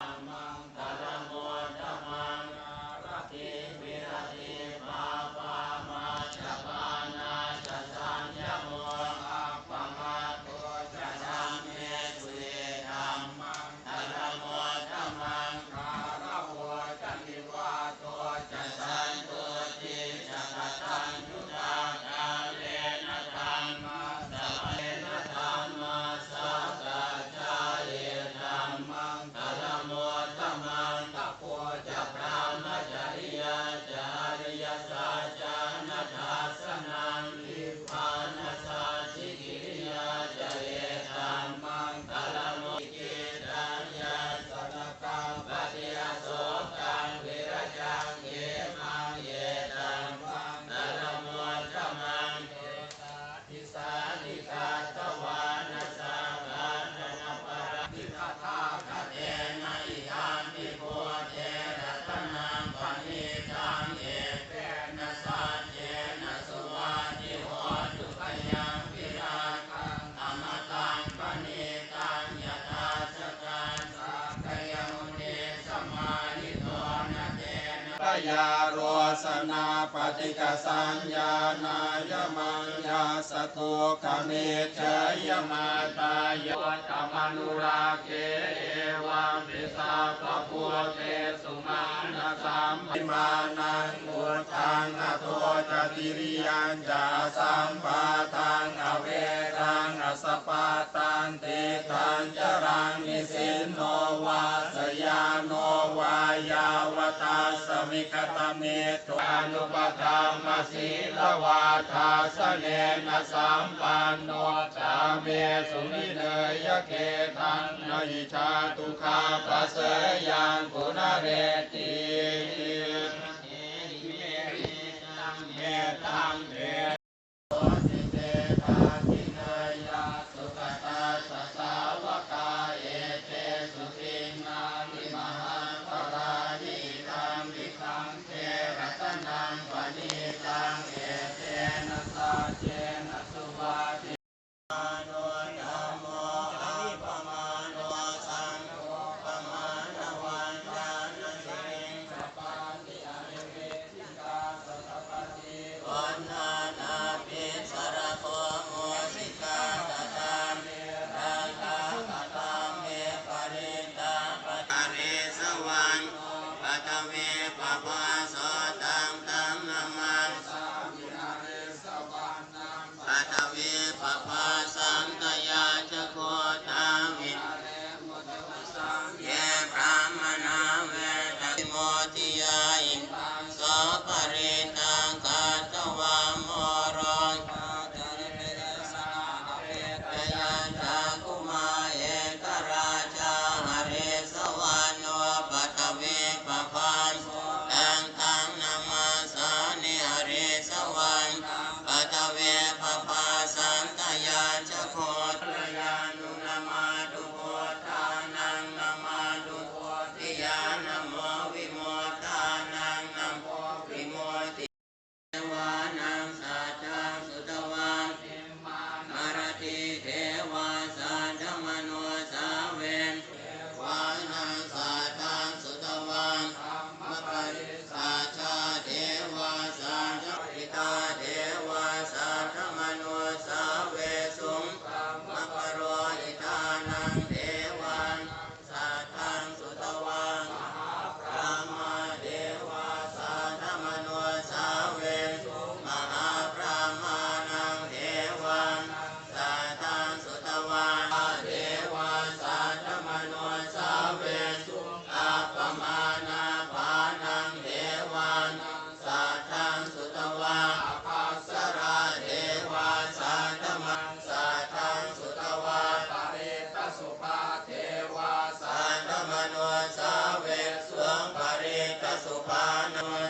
ป ยาโรสนาปฏิกสัญญานายมังยาสตุขเมเชยมาตายวัตมนุราเกเอวังปิสาปะพุเตสุมาณสัมปิมานังมุตังอโทจติริยัญจาสัมปาทัง จรังนิสินโนวาสยาโนวายาวตาสมิกตเมตุอนุปธรรมศีลวาทาสเนนสัมปันโนจาเมสุนิเนยเกตังนยิชาตุคาปัสสยังกุณเรติ Yeah. Bano